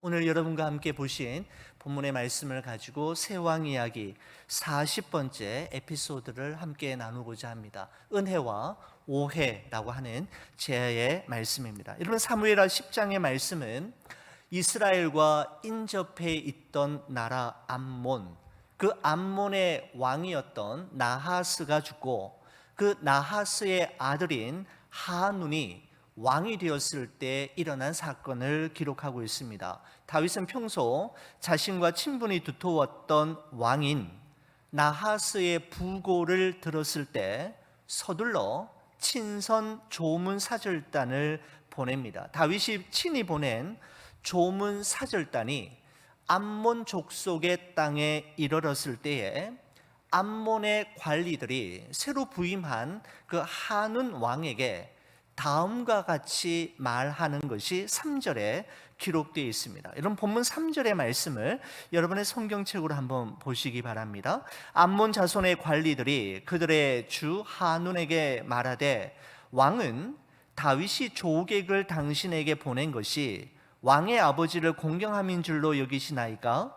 오늘 여러분과 함께 보신 본문의 말씀을 가지고 세왕 이야기 40번째 에피소드를 함께 나누고자 합니다. 은혜와 오해라고 하는 제의 말씀입니다. 여러분 사무엘하 10장의 말씀은 이스라엘과 인접해 있던 나라 암몬 그 암몬의 왕이었던 나하스가 죽고 그 나하스의 아들인 하눈이 왕이 되었을 때 일어난 사건을 기록하고 있습니다. 다윗은 평소 자신과 친분이 두터웠던 왕인 나하스의 부고를 들었을 때 서둘러 친선 조문 사절단을 보냅니다. 다윗이 친히 보낸 조문 사절단이 암몬 족속의 땅에 이르렀을 때에 암몬의 관리들이 새로 부임한 그 한운 왕에게 다음과 같이 말하는 것이 3절에 기록되어 있습니다. 여러분 본문 3절의 말씀을 여러분의 성경책으로 한번 보시기 바랍니다. 암몬 자손의 관리들이 그들의 주 한운에게 말하되 왕은 다윗이 조객을 당신에게 보낸 것이 왕의 아버지를 공경함인 줄로 여기시나이까?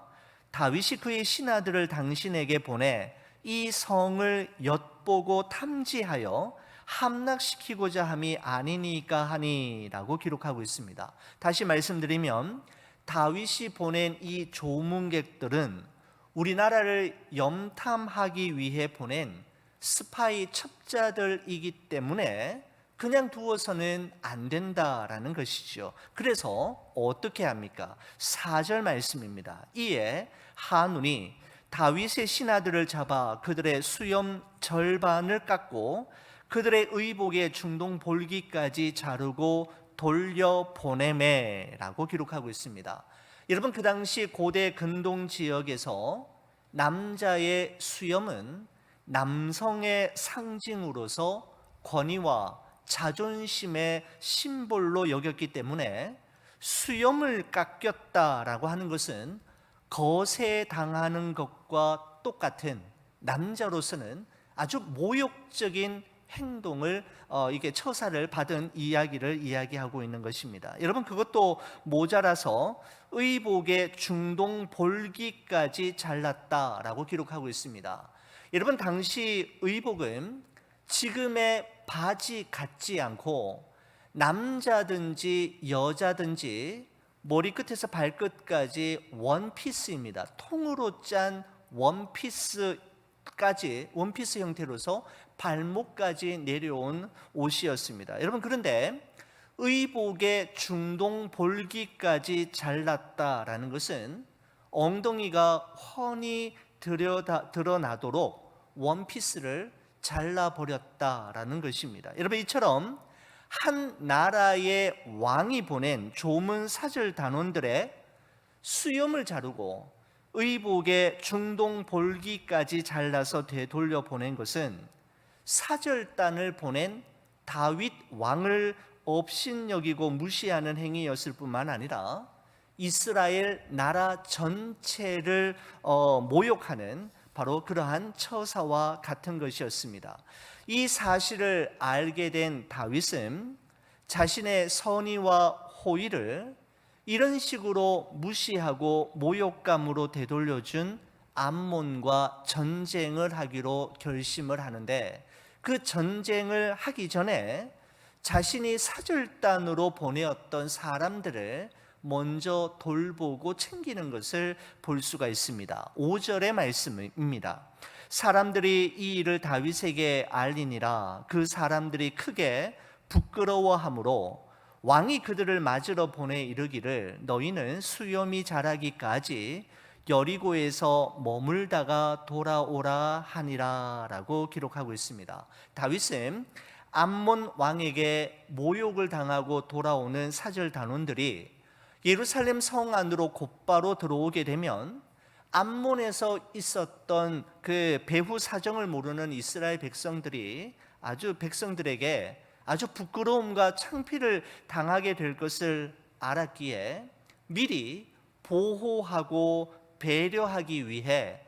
다윗이 그의 신하들을 당신에게 보내 이 성을 엿보고 탐지하여 함락시키고자 함이 아니니까 하니라고 기록하고 있습니다. 다시 말씀드리면 다윗이 보낸 이 조문객들은 우리나라를 염탐하기 위해 보낸 스파이 첩자들이기 때문에 그냥 두어서는 안 된다라는 것이죠. 그래서 어떻게 합니까? 4절 말씀입니다. 이에 한운이 다윗의 신하들을 잡아 그들의 수염 절반을 깎고 그들의 의복의 중동 볼기까지 자르고 돌려 보내매라고 기록하고 있습니다. 여러분 그 당시 고대 근동 지역에서 남자의 수염은 남성의 상징으로서 권위와 자존심의 심볼로 여겼기 때문에 수염을 깎였다라고 하는 것은 거세 당하는 것과 똑같은 남자로서는 아주 모욕적인 행동을 어, 이게 처사를 받은 이야기를 이야기하고 있는 것입니다. 여러분 그것도 모자라서 의복의 중동 볼기까지 잘랐다라고 기록하고 있습니다. 여러분 당시 의복은 지금의 바지 같지 않고 남자든지 여자든지 머리 끝에서 발끝까지 원피스입니다. 통으로 짠 원피스까지 원피스 형태로서 발목까지 내려온 옷이었습니다. 여러분 그런데 의복의 중동 볼기까지 잘랐다라는 것은 엉덩이가 훤히 들여다, 드러나도록 원피스를 잘라버렸다라는 것입니다. 여러분 이처럼 한 나라의 왕이 보낸 조문 사절 단원들의 수염을 자르고 의복의 중동 볼기까지 잘라서 되돌려 보낸 것은 사절단을 보낸 다윗 왕을 업신여기고 무시하는 행위였을 뿐만 아니라 이스라엘 나라 전체를 어, 모욕하는 바로 그러한 처사와 같은 것이었습니다. 이 사실을 알게 된 다윗은 자신의 선의와 호의를 이런 식으로 무시하고 모욕감으로 되돌려준 암몬과 전쟁을 하기로 결심을 하는데 그 전쟁을 하기 전에 자신이 사절단으로 보내었던 사람들을 먼저 돌보고 챙기는 것을 볼 수가 있습니다. 5절의 말씀입니다. 사람들이 이 일을 다윗에게 알리니라 그 사람들이 크게 부끄러워하므로 왕이 그들을 맞으러 보내 이르기를 너희는 수염이 자라기까지 여리고에서 머물다가 돌아오라 하니라라고 기록하고 있습니다. 다윗은 암몬 왕에게 모욕을 당하고 돌아오는 사절 단원들이 예루살렘 성 안으로 곧바로 들어오게 되면 암몬에서 있었던 그 배후 사정을 모르는 이스라엘 백성들이 아주 백성들에게 아주 부끄러움과 창피를 당하게 될 것을 알았기에 미리 보호하고 배려하기 위해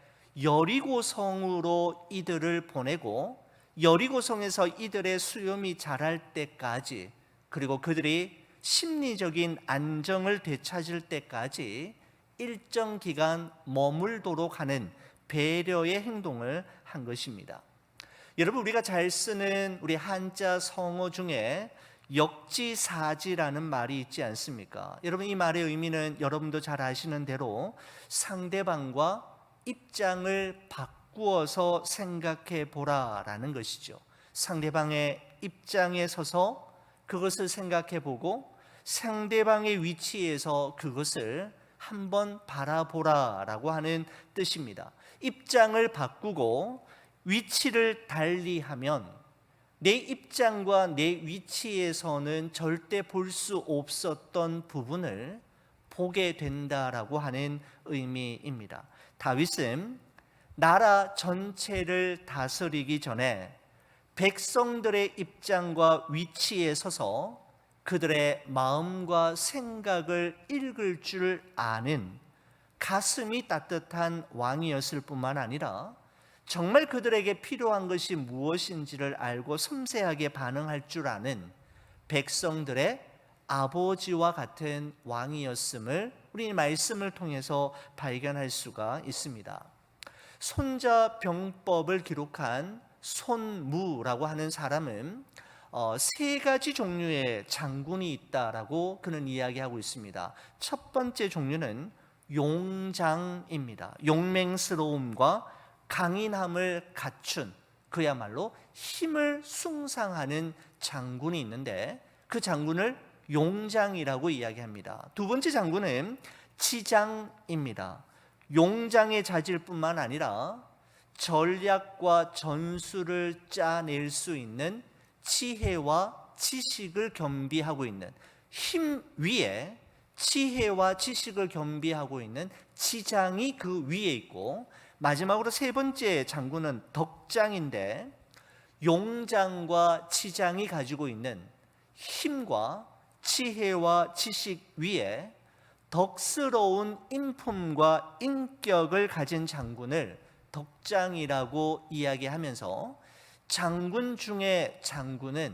여리고 성으로 이들을 보내고 여리고 성에서 이들의 수염이 자랄 때까지 그리고 그들이 심리적인 안정을 되찾을 때까지 일정 기간 머물도록 하는 배려의 행동을 한 것입니다. 여러분 우리가 잘 쓰는 우리 한자 성어 중에 역지사지라는 말이 있지 않습니까? 여러분 이 말의 의미는 여러분도 잘 아시는 대로 상대방과 입장을 바꾸어서 생각해 보라라는 것이죠. 상대방의 입장에 서서 그것을 생각해 보고 상대방의 위치에서 그것을 한번 바라보라라고 하는 뜻입니다. 입장을 바꾸고 위치를 달리하면 내 입장과 내 위치에서는 절대 볼 수 없었던 부분을 보게 된다라고 하는 의미입니다. 다윗은 나라 전체를 다스리기 전에 백성들의 입장과 위치에 서서 그들의 마음과 생각을 읽을 줄 아는 가슴이 따뜻한 왕이었을 뿐만 아니라 정말 그들에게 필요한 것이 무엇인지를 알고 섬세하게 반응할 줄 아는 백성들의 아버지와 같은 왕이었음을 우리 말씀을 통해서 발견할 수가 있습니다. 손자병법을 기록한 손무라고 하는 사람은 어, 세 가지 종류의 장군이 있다라고 그는 이야기하고 있습니다. 첫 번째 종류는 용장입니다. 용맹스러움과 강인함을 갖춘 그야말로 힘을 숭상하는 장군이 있는데 그 장군을 용장이라고 이야기합니다. 두 번째 장군은 치장입니다. 용장의 자질뿐만 아니라 전략과 전술을 짜낼 수 있는 치혜와 지식을 겸비하고 있는 힘 위에 치혜와 지식을 겸비하고 있는 치장이 그 위에 있고 마지막으로 세 번째 장군은 덕장인데 용장과 치장이 가지고 있는 힘과 치혜와 지식 위에 덕스러운 인품과 인격을 가진 장군을 덕장이라고 이야기하면서 장군 중에 장군은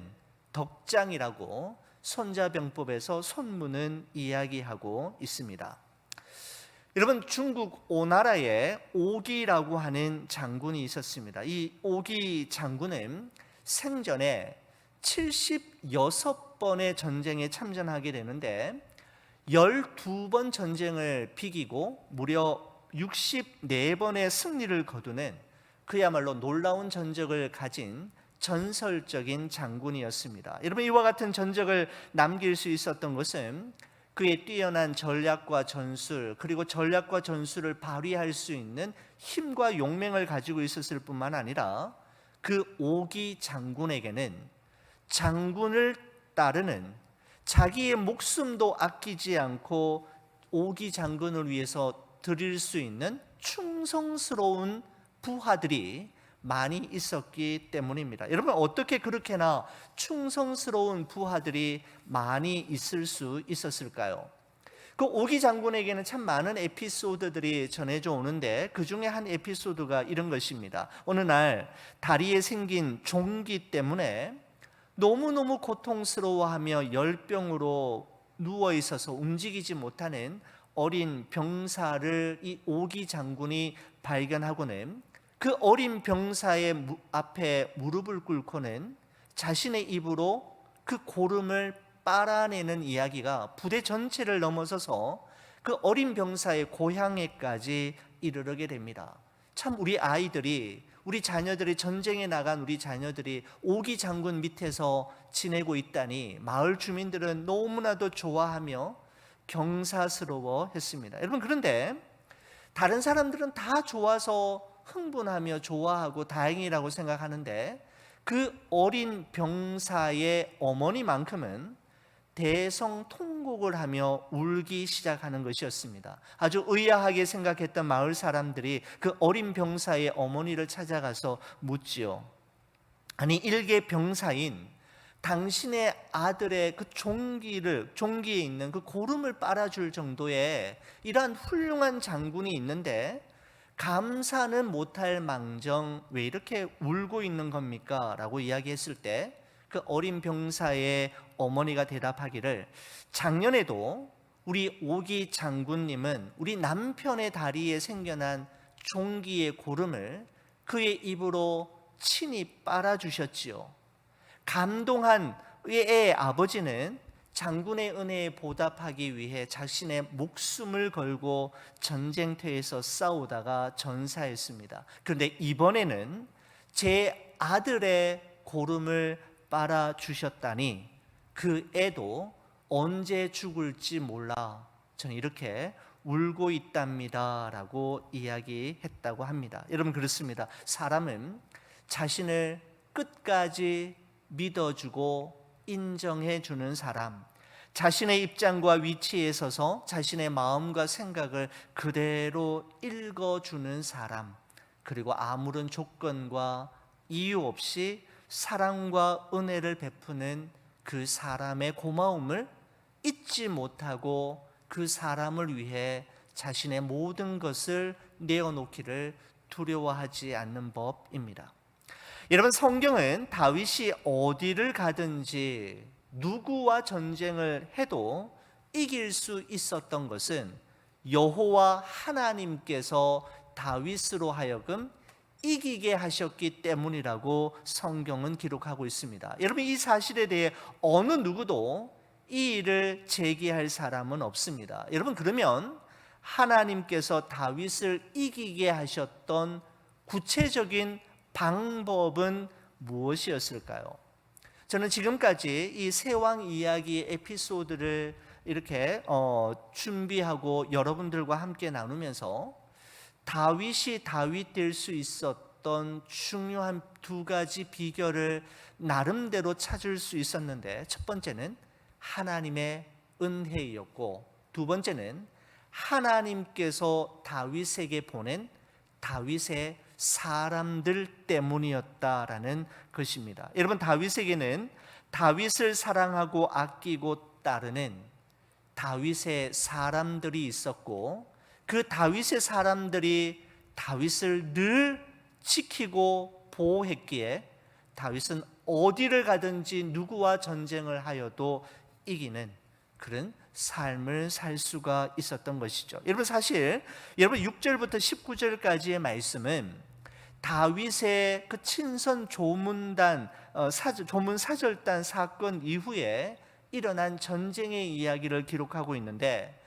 덕장이라고 손자병법에서 손문은 이야기하고 있습니다. 여러분 중국 오나라에 오기라고 하는 장군이 있었습니다. 이 오기 장군은 생전에 76번의 전쟁에 참전하게 되는데 12번 전쟁을 비기고 무려 64번의 승리를 거두는 그야말로 놀라운 전적을 가진 전설적인 장군이었습니다. 여러분 이와 같은 전적을 남길 수 있었던 것은 그의 뛰어난 전략과 전술 그리고 전략과 전술을 발휘할 수 있는 힘과 용맹을 가지고 있었을 뿐만 아니라 그 오기 장군에게는 장군을 따르는 자기의 목숨도 아끼지 않고 오기 장군을 위해서 드릴 수 있는 충성스러운 부하들이 많이 있었기 때문입니다. 여러분 어떻게 그렇게나 충성스러운 부하들이 많이 있을 수 있었을까요? 그 오기 장군에게는 참 많은 에피소드들이 전해져 오는데 그 중에 한 에피소드가 이런 것입니다. 어느 날 다리에 생긴 종기 때문에 너무너무 고통스러워하며 열병으로 누워 있어서 움직이지 못하는 어린 병사를 이 오기 장군이 발견하고는 그 어린 병사의 앞에 무릎을 꿇고는 자신의 입으로 그 고름을 빨아내는 이야기가 부대 전체를 넘어서서 그 어린 병사의 고향에까지 이르게 됩니다. 참 우리 아이들이 우리 자녀들이 전쟁에 나간 우리 자녀들이 오기 장군 밑에서 지내고 있다니 마을 주민들은 너무나도 좋아하며 경사스러워 했습니다. 여러분 그런데 다른 사람들은 다 좋아서 흥분하며 좋아하고 다행이라고 생각하는데 그 어린 병사의 어머니만큼은 대성통곡을 하며 울기 시작하는 것이었습니다. 아주 의아하게 생각했던 마을 사람들이 그 어린 병사의 어머니를 찾아가서 묻지요. 아니 일개 병사인 당신의 아들의 그 종기를 종기에 있는 그 고름을 빨아줄 정도의 이러한 훌륭한 장군이 있는데 감사는 못할 망정 왜 이렇게 울고 있는 겁니까? 라고 이야기했을 때 그 어린 병사의 어머니가 대답하기를 작년에도 우리 오기 장군님은 우리 남편의 다리에 생겨난 종기의 고름을 그의 입으로 친히 빨아주셨지요. 감동한 의 아버지는 장군의 은혜에 보답하기 위해 자신의 목숨을 걸고 전쟁터에서 싸우다가 전사했습니다. 그런데 이번에는 제 아들의 고름을 빨아 주셨다니 그 애도 언제 죽을지 몰라 저는 이렇게 울고 있답니다라고 이야기했다고 합니다. 여러분 그렇습니다. 사람은 자신을 끝까지 믿어주고 인정해 주는 사람, 자신의 입장과 위치에 서서 자신의 마음과 생각을 그대로 읽어주는 사람, 그리고 아무런 조건과 이유 없이 사랑과 은혜를 베푸는 그 사람의 고마움을 잊지 못하고 그 사람을 위해 자신의 모든 것을 내어놓기를 두려워하지 않는 법입니다. 여러분 성경은 다윗이 어디를 가든지 누구와 전쟁을 해도 이길 수 있었던 것은 여호와 하나님께서 다윗으로 하여금 이기게 하셨기 때문이라고 성경은 기록하고 있습니다. 여러분 이 사실에 대해 어느 누구도 이 일을 제기할 사람은 없습니다. 여러분 그러면 하나님께서 다윗을 이기게 하셨던 구체적인 방법은 무엇이었을까요? 저는 지금까지 이 세왕 이야기 에피소드를 이렇게 어, 준비하고 여러분들과 함께 나누면서 다윗이 다윗 될 수 있었던 중요한 두 가지 비결을 나름대로 찾을 수 있었는데 첫 번째는 하나님의 은혜였고 두 번째는 하나님께서 다윗에게 보낸 다윗의 사람들 때문이었다라는 것입니다. 여러분 다윗에게는 다윗을 사랑하고 아끼고 따르는 다윗의 사람들이 있었고 그 다윗의 사람들이 다윗을 늘 지키고 보호했기에 다윗은 어디를 가든지 누구와 전쟁을 하여도 이기는 그런 삶을 살 수가 있었던 것이죠. 여러분 사실 여러분 6절부터 19절까지의 말씀은 다윗의 그 친선 조문단 어, 사, 조문 사절단 사건 이후에 일어난 전쟁의 이야기를 기록하고 있는데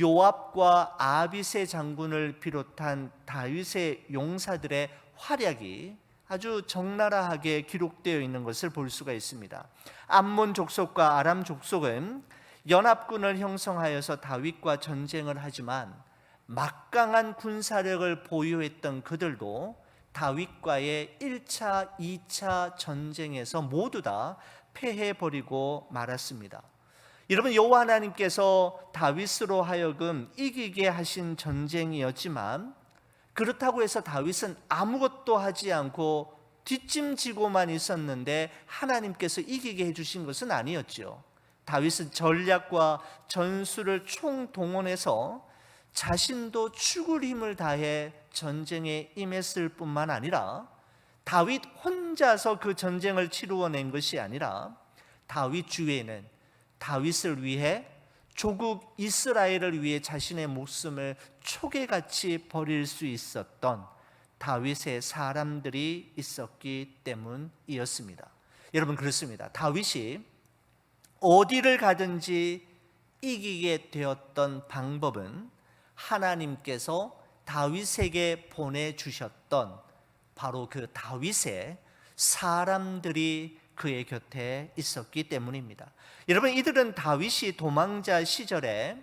요압과 아비세 장군을 비롯한 다윗의 용사들의 활약이 아주 적나라하게 기록되어 있는 것을 볼 수가 있습니다. 암몬 족속과 아람 족속은 연합군을 형성하여서 다윗과 전쟁을 하지만 막강한 군사력을 보유했던 그들도 다윗과의 1차, 2차 전쟁에서 모두 다 패해버리고 말았습니다. 여러분 여호와 하나님께서 다윗으로 하여금 이기게 하신 전쟁이었지만 그렇다고 해서 다윗은 아무것도 하지 않고 뒷짐지고만 있었는데 하나님께서 이기게 해주신 것은 아니었죠. 다윗은 전략과 전술을 총동원해서 자신도 죽을 힘을 다해 전쟁에 임했을 뿐만 아니라 다윗 혼자서 그 전쟁을 치루어낸 것이 아니라 다윗 주위에는 다윗을 위해 조국 이스라엘을 위해 자신의 목숨을 초계같이 버릴 수 있었던 다윗의 사람들이 있었기 때문이었습니다. 여러분 그렇습니다. 다윗이 어디를 가든지 이기게 되었던 방법은 하나님께서 다윗에게 보내주셨던 바로 그 다윗의 사람들이 그의 곁에 있었기 때문입니다. 여러분 이들은 다윗이 도망자 시절에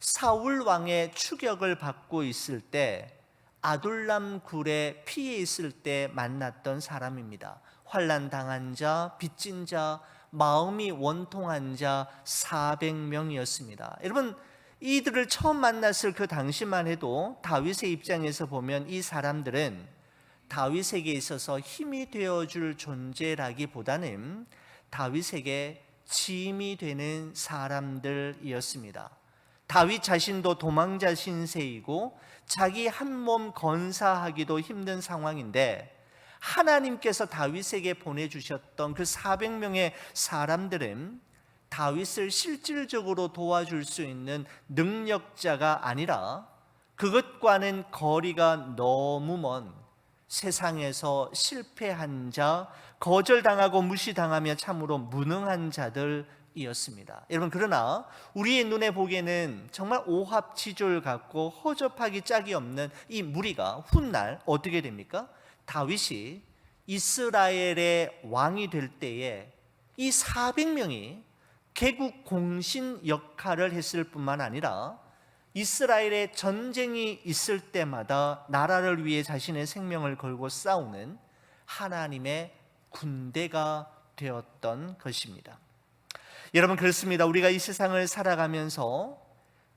사울 왕의 추격을 받고 있을 때 아둘람 굴에 피해 있을 때 만났던 사람입니다. 환난 당한 자, 빚진 자, 마음이 원통한 자 400명이었습니다. 여러분 이들을 처음 만났을 그 당시만 해도 다윗의 입장에서 보면 이 사람들은 다윗에게 있어서 힘이 되어 줄 존재라기보다는 다윗에게 짐이 되는 사람들이었습니다. 다윗 자신도 도망자 신세이고 자기 한 몸 건사하기도 힘든 상황인데 하나님께서 다윗에게 보내주셨던 그 400명의 사람들은 다윗을 실질적으로 도와줄 수 있는 능력자가 아니라 그것과는 거리가 너무 먼 세상에서 실패한 자, 거절당하고 무시당하며 참으로 무능한 자들이었습니다. 여러분 그러나 우리의 눈에 보기에는 정말 오합지졸 같고 허접하기 짝이 없는 이 무리가 훗날 어떻게 됩니까? 다윗이 이스라엘의 왕이 될 때에 이 400명이 개국 공신 역할을 했을 뿐만 아니라 이스라엘의 전쟁이 있을 때마다 나라를 위해 자신의 생명을 걸고 싸우는 하나님의 군대가 되었던 것입니다. 여러분 그렇습니다. 우리가 이 세상을 살아가면서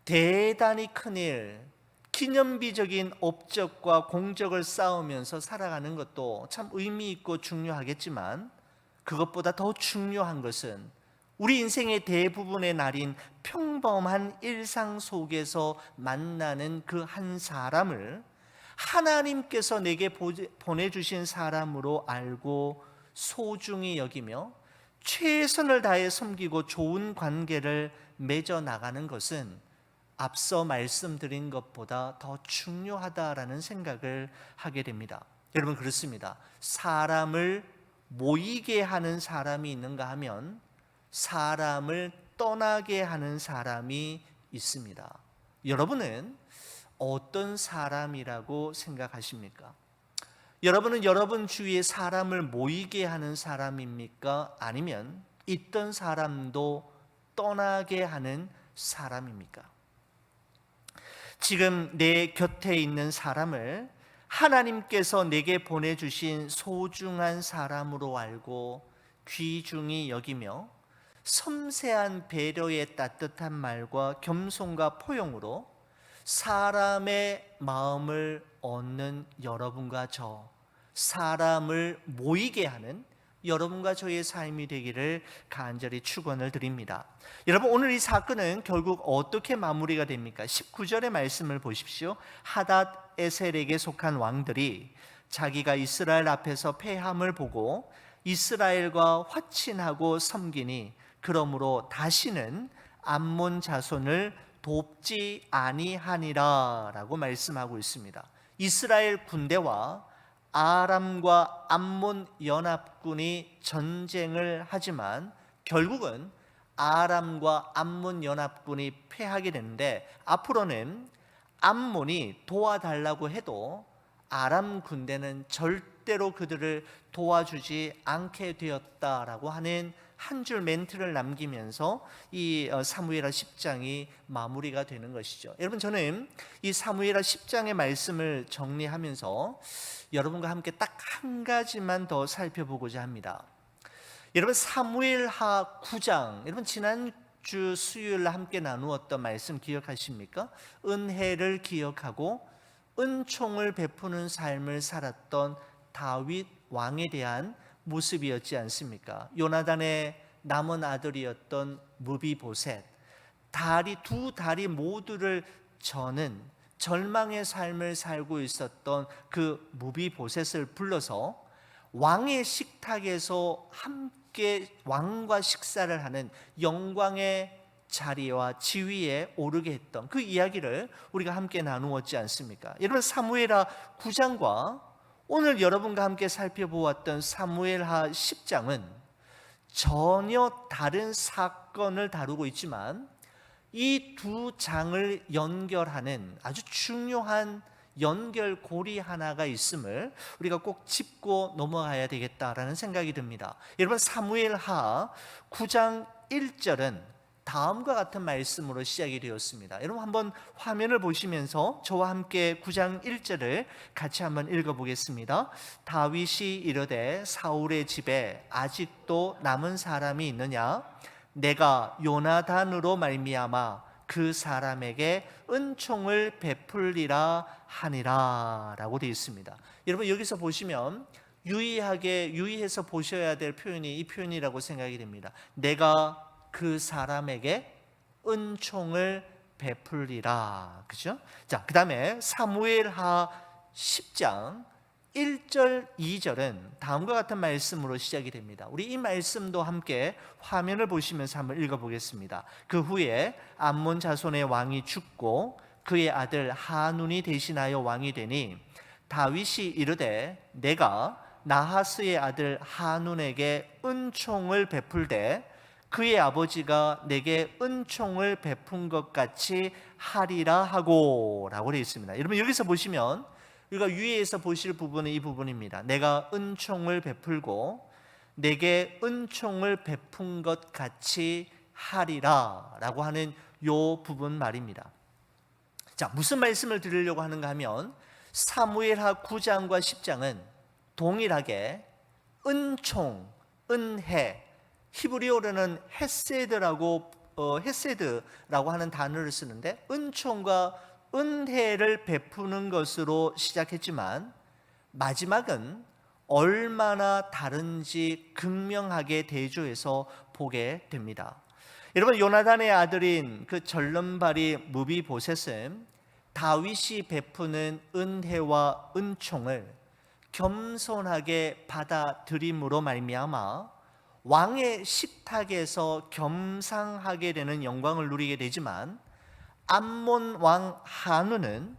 대단히 큰 일, 기념비적인 업적과 공적을 쌓으면서 살아가는 것도 참 의미 있고 중요하겠지만 그것보다 더 중요한 것은 우리 인생의 대부분의 날인 평범한 일상 속에서 만나는 그 한 사람을 하나님께서 내게 보내주신 사람으로 알고 소중히 여기며 최선을 다해 섬기고 좋은 관계를 맺어 나가는 것은 앞서 말씀드린 것보다 더 중요하다라는 생각을 하게 됩니다. 여러분 그렇습니다. 사람을 모이게 하는 사람이 있는가 하면 사람을 떠나게 하는 사람이 있습니다. 여러분은 어떤 사람이라고 생각하십니까? 여러분은 여러분 주위에 사람을 모이게 하는 사람입니까? 아니면 있던 사람도 떠나게 하는 사람입니까? 지금 내 곁에 있는 사람을 하나님께서 내게 보내주신 소중한 사람으로 알고 귀중히 여기며 섬세한 배려의 따뜻한 말과 겸손과 포용으로 사람의 마음을 얻는 여러분과 저, 사람을 모이게 하는 여러분과 저의 삶이 되기를 간절히 축원을 드립니다. 여러분 오늘 이 사건은 결국 어떻게 마무리가 됩니까? 19절의 말씀을 보십시오. 하닷 에셀에게 속한 왕들이 자기가 이스라엘 앞에서 패함을 보고 이스라엘과 화친하고 섬기니 그러므로 다시는 암몬 자손을 돕지 아니하니라라고 말씀하고 있습니다. 이스라엘 군대와 아람과 암몬 연합군이 전쟁을 하지만 결국은 아람과 암몬 연합군이 패하게 되는데 앞으로는 암몬이 도와달라고 해도 아람 군대는 절대로 그들을 도와주지 않게 되었다라고 하는 한 줄 멘트를 남기면서 이 어, 사무엘하 10장이 마무리가 되는 것이죠. 여러분 저는 이 사무엘하 10장의 말씀을 정리하면서 여러분과 함께 딱 한 가지만 더 살펴보고자 합니다. 여러분 사무엘하 9장 여러분 지난 주 수요일 함께 나누었던 말씀 기억하십니까? 은혜를 기억하고 은총을 베푸는 삶을 살았던 다윗 왕에 대한 모습이었지 않습니까? 요나단의 남은 아들이었던 무비보셋 다리 두 다리 모두를 저는 절망의 삶을 살고 있었던 그 무비보셋을 불러서 왕의 식탁에서 함께 왕과 식사를 하는 영광의 자리와 지위에 오르게 했던 그 이야기를 우리가 함께 나누었지 않습니까? 여러분 사무엘하 9장과 오늘 여러분과 함께 살펴보았던 사무엘하 10장은 전혀 다른 사건을 다루고 있지만 이 두 장을 연결하는 아주 중요한 연결고리 하나가 있음을 우리가 꼭 짚고 넘어가야 되겠다라는 생각이 듭니다. 여러분 사무엘하 9장 1절은 다음과 같은 말씀으로 시작이 되었습니다. 여러분 한번 화면을 보시면서 저와 함께 9장 1절을 같이 한번 읽어 보겠습니다. 다윗이 이르되 사울의 집에 아직도 남은 사람이 있느냐 내가 요나단으로 말미암아 그 사람에게 은총을 베풀리라 하니라라고 되어 있습니다. 여러분 여기서 보시면 유의하게 유의해서 보셔야 될 표현이 이 표현이라고 생각이 됩니다. 내가 그 사람에게 은총을 베풀리라. 그죠? 자, 그 다음에 사무엘하 10장 1절, 2절은 다음과 같은 말씀으로 시작이 됩니다. 우리 이 말씀도 함께 화면을 보시면서 한번 읽어보겠습니다. 그 후에 암몬 자손의 왕이 죽고 그의 아들 하눈이 대신하여 왕이 되니 다윗이 이르되 내가 나하스의 아들 하눈에게 은총을 베풀되 그의 아버지가 내게 은총을 베푼 것 같이 하리라 하고 라고 되어 있습니다. 여러분 여기서 보시면 우리가 위에서 보실 부분은 이 부분입니다. 내가 은총을 베풀고 내게 은총을 베푼 것 같이 하리라 라고 하는 요 부분 말입니다. 자, 무슨 말씀을 드리려고 하는가 하면 사무엘하 9장과 10장은 동일하게 은총, 은혜, 히브리어로는 헤세드라고 어, 헤세드라고 하는 단어를 쓰는데 은총과 은혜를 베푸는 것으로 시작했지만 마지막은 얼마나 다른지 극명하게 대조해서 보게 됩니다. 여러분 요나단의 아들인 그 절름발이 무비보셋은 다윗이 베푸는 은혜와 은총을 겸손하게 받아들임으로 말미암아 왕의 식탁에서 겸상하게 되는 영광을 누리게 되지만 암몬 왕 한우는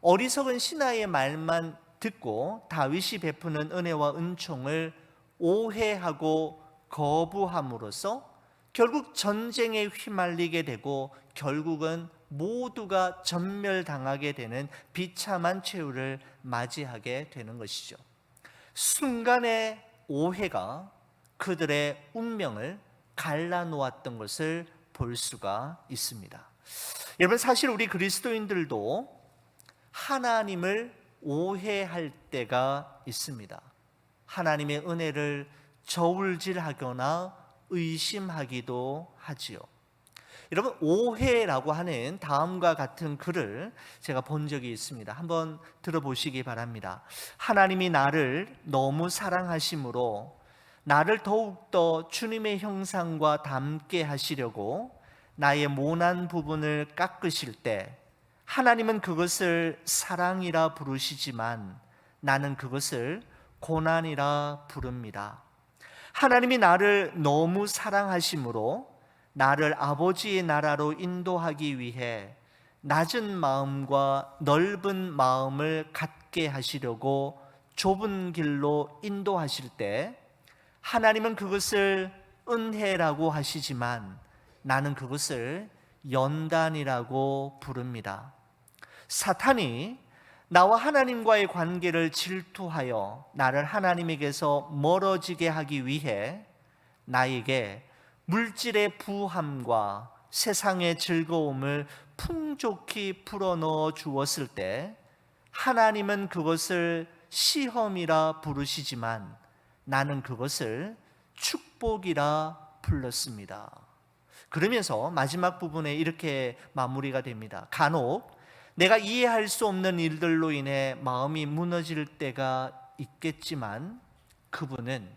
어리석은 신하의 말만 듣고 다윗이 베푸는 은혜와 은총을 오해하고 거부함으로써 결국 전쟁에 휘말리게 되고 결국은 모두가 전멸당하게 되는 비참한 최후를 맞이하게 되는 것이죠. 순간의 오해가 그들의 운명을 갈라놓았던 것을 볼 수가 있습니다. 여러분 사실 우리 그리스도인들도 하나님을 오해할 때가 있습니다. 하나님의 은혜를 저울질하거나 의심하기도 하지요. 여러분 오해라고 하는 다음과 같은 글을 제가 본 적이 있습니다. 한번 들어보시기 바랍니다. 하나님이 나를 너무 사랑하심으로 나를 더욱더 주님의 형상과 닮게 하시려고 나의 모난 부분을 깎으실 때 하나님은 그것을 사랑이라 부르시지만 나는 그것을 고난이라 부릅니다. 하나님이 나를 너무 사랑하심으로 나를 아버지의 나라로 인도하기 위해 낮은 마음과 넓은 마음을 갖게 하시려고 좁은 길로 인도하실 때 하나님은 그것을 은혜라고 하시지만 나는 그것을 연단이라고 부릅니다. 사탄이 나와 하나님과의 관계를 질투하여 나를 하나님에게서 멀어지게 하기 위해 나에게 물질의 부함과 세상의 즐거움을 풍족히 풀어넣어 주었을 때 하나님은 그것을 시험이라 부르시지만 나는 그것을 축복이라 불렀습니다. 그러면서 마지막 부분에 이렇게 마무리가 됩니다. 간혹 내가 이해할 수 없는 일들로 인해 마음이 무너질 때가 있겠지만 그분은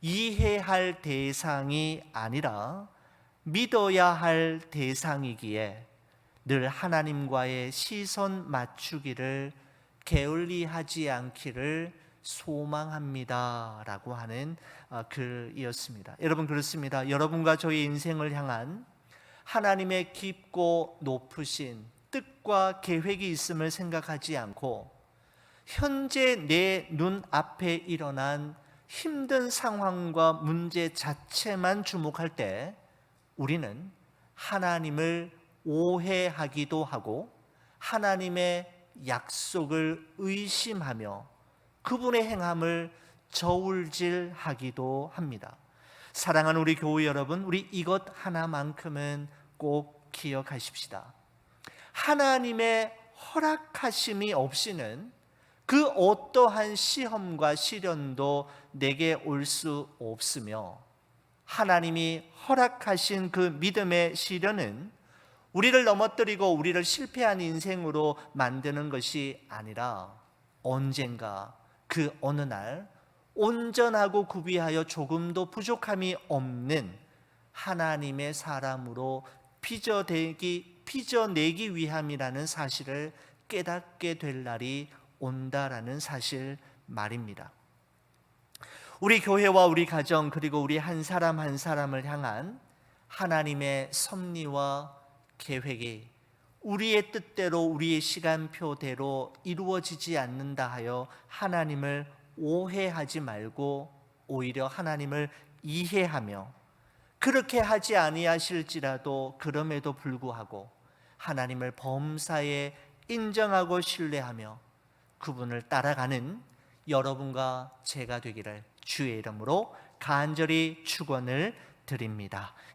이해할 대상이 아니라 믿어야 할 대상이기에 늘 하나님과의 시선 맞추기를 게을리하지 않기를 소망합니다 라고 하는 어, 글이었습니다. 여러분 그렇습니다. 여러분과 저의 인생을 향한 하나님의 깊고 높으신 뜻과 계획이 있음을 생각하지 않고 현재 내 눈 앞에 일어난 힘든 상황과 문제 자체만 주목할 때 우리는 하나님을 오해하기도 하고 하나님의 약속을 의심하며 그분의 행함을 저울질하기도 합니다. 사랑하는 우리 교우 여러분, 우리 이것 하나만큼은 꼭 기억하십시다. 하나님의 허락하심이 없이는 그 어떠한 시험과 시련도 내게 올 수 없으며 하나님이 허락하신 그 믿음의 시련은 우리를 넘어뜨리고 우리를 실패한 인생으로 만드는 것이 아니라 언젠가 그 어느 날 온전하고 구비하여 조금도 부족함이 없는 하나님의 사람으로 빚어내기, 빚어내기 위함이라는 사실을 깨닫게 될 날이 온다라는 사실 말입니다. 우리 교회와 우리 가정 그리고 우리 한 사람 한 사람을 향한 하나님의 섭리와 계획이 우리의 뜻대로 우리의 시간표대로 이루어지지 않는다 하여 하나님을 오해하지 말고 오히려 하나님을 이해하며 그렇게 하지 아니하실지라도 그럼에도 불구하고 하나님을 범사에 인정하고 신뢰하며 그분을 따라가는 여러분과 제가 되기를 주의 이름으로 간절히 축원을 드립니다.